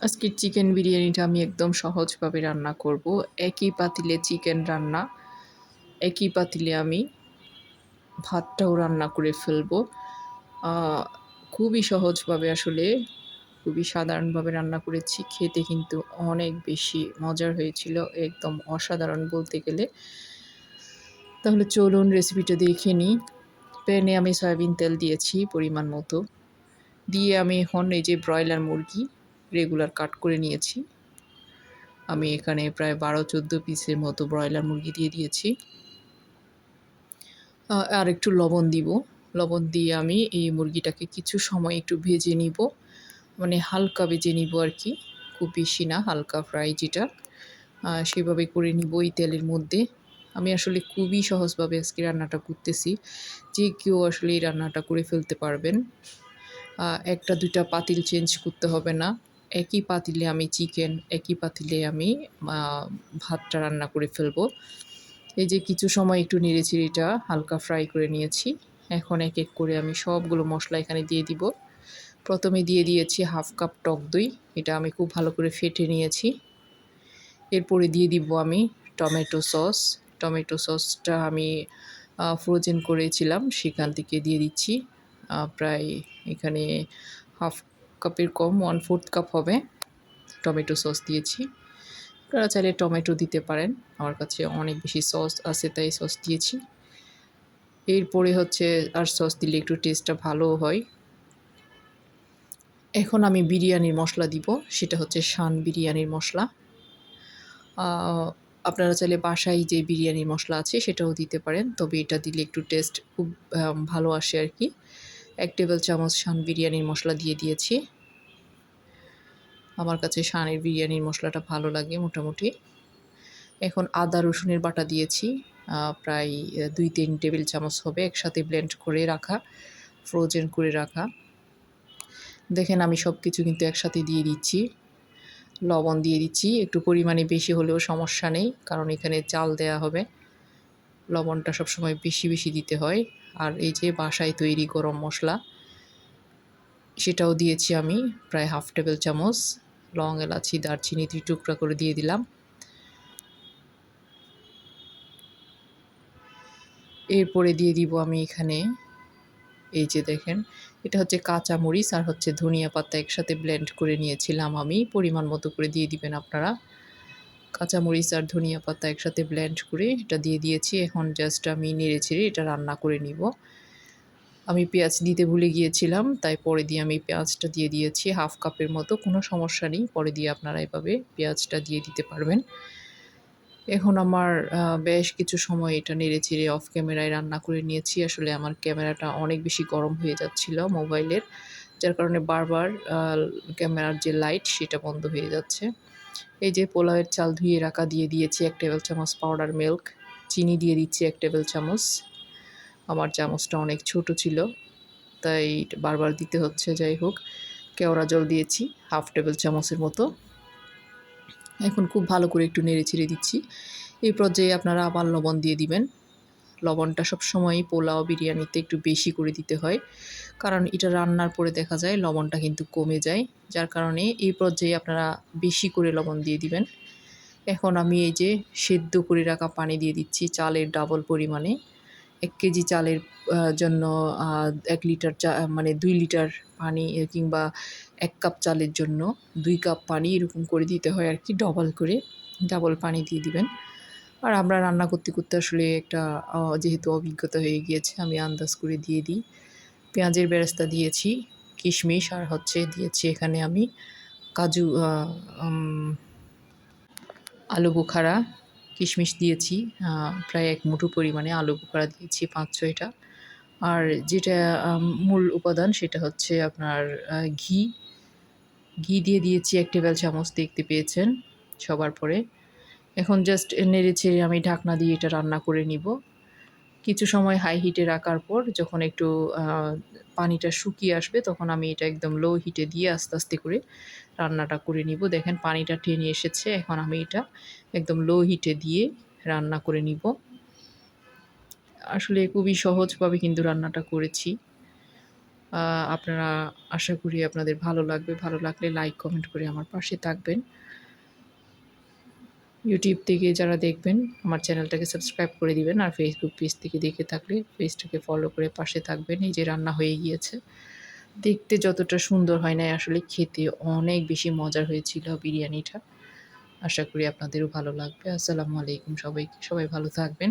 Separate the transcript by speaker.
Speaker 1: আজকের চিকেন বিরিয়ানিটা আমি একদম সহজভাবে রান্না করব। একই পাতিলে চিকেন রান্না, একই পাতিলে আমি ভাতটাও রান্না করে ফেলব। খুবই সহজভাবে আসলে, খুবই সাধারণভাবে রান্না করেছি। খেতে কিন্তু অনেক বেশি মজার হয়েছিল, একদম অসাধারণ বলতে গেলে। তাহলে চলুন রেসিপিটা দেখে নিই। প্যানে আমি সয়াবিন তেল দিয়েছি পরিমাণ মতো। দিয়ে আমি এখন এই যে ব্রয়লার মুরগি রেগুলার কাট করে নিয়েছি। আমি এখানে প্রায় বারো চোদ্দ পিসের মতো ব্রয়লার মুরগি দিয়ে দিয়েছি। আর একটু লবণ দিব। লবণ দিয়ে আমি এই মুরগিটাকে কিছু সময় একটু ভেজে নিব। মানে হালকা ভেজে নিব আর কি। খুব বেশি না, হালকা ফ্রাই যেটা। সেভাবে করে নিব এই তেলের মধ্যে। আমি আসলে খুবই সহজভাবে আজকে রান্নাটা করতেছি। যে কেউ আসলে এই রান্নাটা করে ফেলতে পারবেন। একটা দুইটা পাতিল চেঞ্জ করতে হবে না। একই পাতিলে আমি চিকেন, একই পাতিলে আমি ভাতটা রান্না করে ফেলব। এই যে কিছু সময় একটু নেড়েচিড়িটা হালকা ফ্রাই করে নিয়েছি। এখন এক এক করে আমি সবগুলো মশলা এখানে দিয়ে দিব। প্রথমে দিয়ে দিয়েছি হাফ কাপ টক দই, এটা আমি খুব ভালো করে ফেটে নিয়েছি। এরপরে দিয়ে দিব আমি টমেটো সস। টমেটো সসটা আমি ফ্রোজেন করেছিলাম, সেখান থেকে দিয়ে দিচ্ছি প্রায় এখানে হাফ কাপের কম ওয়ান ফোর্থ কাপ হবে। টমেটো সস দিয়েছি। আপনারা চাইলে টমেটো দিতে পারেন। আমার কাছে অনেক বেশি সস আছে, তাই সস দিয়েছি। এরপরে হচ্ছে আর সস দিলে একটু টেস্টটা ভালো হয়। এখন আমি বিরিয়ানির মশলা দিব। সেটা হচ্ছে শান বিরিয়ানির মশলা। আপনারা চাইলে বাসায় যে বিরিয়ানির মশলা আছে, সেটাও দিতে পারেন। তবে এটা দিলে একটু টেস্ট খুব ভালো আসে আর কি। এক টেবিল চামচ শান বিরিয়ানির মশলা দিয়ে দিয়েছি। আমার কাছে শানের বিরিয়ানির মশলাটা ভালো লাগে মোটামুটি। এখন আদা, রসুনের বাটা দিয়েছি। প্রায় দুই তিন টেবিল চামচ হবে একসাথে ব্লেন্ড করে রাখা, ফ্রোজেন করে রাখা। দেখেন আমি সব কিছু কিন্তু একসাথে দিয়ে দিচ্ছি। লবণ দিয়ে দিচ্ছি। একটু পরিমাণে বেশি হলেও সমস্যা নেই, কারণ এখানে চাল দেয়া হবে। লবণটা সবসময় বেশি বেশি দিতে হয়। আর এই যে বাসায় তৈরি গরম মশলা, সেটাও দিয়েছি আমি, প্রায় হাফ টেবিল চামচ, লং এলাচি, দারচিনি দুই টুকরা করে দিয়ে দিলাম। এরপরে দিয়ে দিব আমি এখানে, এই যে দেখেন, এটা হচ্ছে কাঁচা মরিচ আর হচ্ছে ধনিয়া পাতা একসাথে ব্লেন্ড করে নিয়েছিলাম আমি, পরিমাণ মতো করে দিয়ে দিবেন আপনারা। কাঁচা মরিচ আর ধনিয়া পাতা একসাথে ব্লেন্ড করে এটা দিয়ে দিয়েছি। এখন জাস্ট আমি নেড়ে ছেড়ে এটা রান্না করে নিব। আমি পেঁয়াজ দিতে ভুলে গিয়েছিলাম, তাই পরে দিয়ে আমি পেঁয়াজটা দিয়ে দিয়েছি। হাফ কাপের মতো, কোনো সমস্যা নেই, পরে দিয়ে আপনারা এভাবে পেঁয়াজটা দিয়ে দিতে পারবেন। এখন আমার বেশ কিছু সময় এটা নেড়ে চেড়ে অফ ক্যামেরায় রান্না করে নিয়েছি। আসলে আমার ক্যামেরাটা অনেক বেশি গরম হয়ে যাচ্ছিল মোবাইলের, যার কারণে বারবার ক্যামেরার যে লাইট সেটা বন্ধ হয়ে যাচ্ছে। এই যে পোলাওয়ের চাল ধুয়ে রাখা দিয়ে দিয়েছি এক টেবিল চামচ পাউডার মিল্ক চিনি দিয়ে দিচ্ছি এক টেবিল চামচ। আমার চামচটা অনেক ছোট ছিল, তাই বারবার দিতে হচ্ছে, যাই হোক। কেওড়া জল দিয়েছি, হাফ টেবিল চামচের মতো। এখন খুব ভালো করে একটু নেড়ে ছেড়ে দিচ্ছি। এই পর্যায়ে আপনারা আবার লবণ দিয়ে দিবেন। লবণটা সবসময় পোলাও, বিরিয়ানিতে একটু বেশি করে দিতে হয়। কারণ এটা রান্নার পরে দেখা যায় লবণটা কিন্তু কমে যায়। যার কারণে এই পর্যায়ে আপনারা বেশি করে লবণ দিয়ে দিবেন। এখন আমি এই যে সেদ্ধ করে রাখা পানি দিয়ে দিচ্ছি চালের ডাবল পরিমাণে। এক কেজি চালের জন্য এক লিটার চা মানে দুই লিটার পানি কিংবা এক কাপ চালের জন্য দুই কাপ পানি এরকম করে দিতে হয় আর কি ডবল করে। ডাবল পানি দিয়ে দিবেন। আর আমরা রান্না করতে করতে আসলে একটা যেহেতু অভিজ্ঞতা হয়ে গিয়েছে, আমি আন্দাজ করে দিয়ে দিই। পেঁয়াজের বেরেস্তা দিয়েছি, কিশমিশ, আর হচ্ছে দিয়েছি এখানে আমি কাজু আলু বোখারা। কিশমিশ দিয়েছি প্রায় এক মুঠো পরিমাণে আলু বোখারা দিয়েছি, পাঁচ, ছয়টা। আর যেটা মূল উপাদান সেটা হচ্ছে আপনার ঘি। ঘি দিয়ে দিয়েছি এক টেবিল চামচ, দেখতে পেয়েছেন সবার পরে। এখন জাস্ট নেড়ে ছেড়ে আমি ঢাকনা দিয়ে এটা রান্না করে নিব। কিছু সময় হাই হিটে রাখার পর যখন একটু পানিটা শুকিয়ে আসবে তখন আমি এটা একদম লো হিটে দিয়ে আস্তে আস্তে করে রান্নাটা করে নিব। দেখেন পানিটা টেনে এসেছে, এখন আমি এটা একদম লো হিটে দিয়ে রান্না করে নিব। আসলে খুবই সহজভাবে কিন্তু রান্নাটা করেছি। আপনারা আশা করি আপনাদের ভালো লাগবে। ভালো লাগলে লাইক কমেন্ট করে আমার পাশে থাকবেন। ইউটিউব থেকে যারা দেখবেন, আমার চ্যানেলটাকে সাবস্ক্রাইব করে দিবেন আর ফেসবুক পেজ থেকে দেখে থাকলে পেজটাকে ফলো করে পাশে থাকবেন। এই যে রান্না হয়ে গিয়েছে, দেখতে যতটা সুন্দর হয় না আসলে খেতে অনেক বেশি মজার হয়েছিল বিরিয়ানিটা। আশা করি আপনাদেরও ভালো লাগবে। আসসালামু আলাইকুম সবাইকে, সবাই ভালো থাকবেন।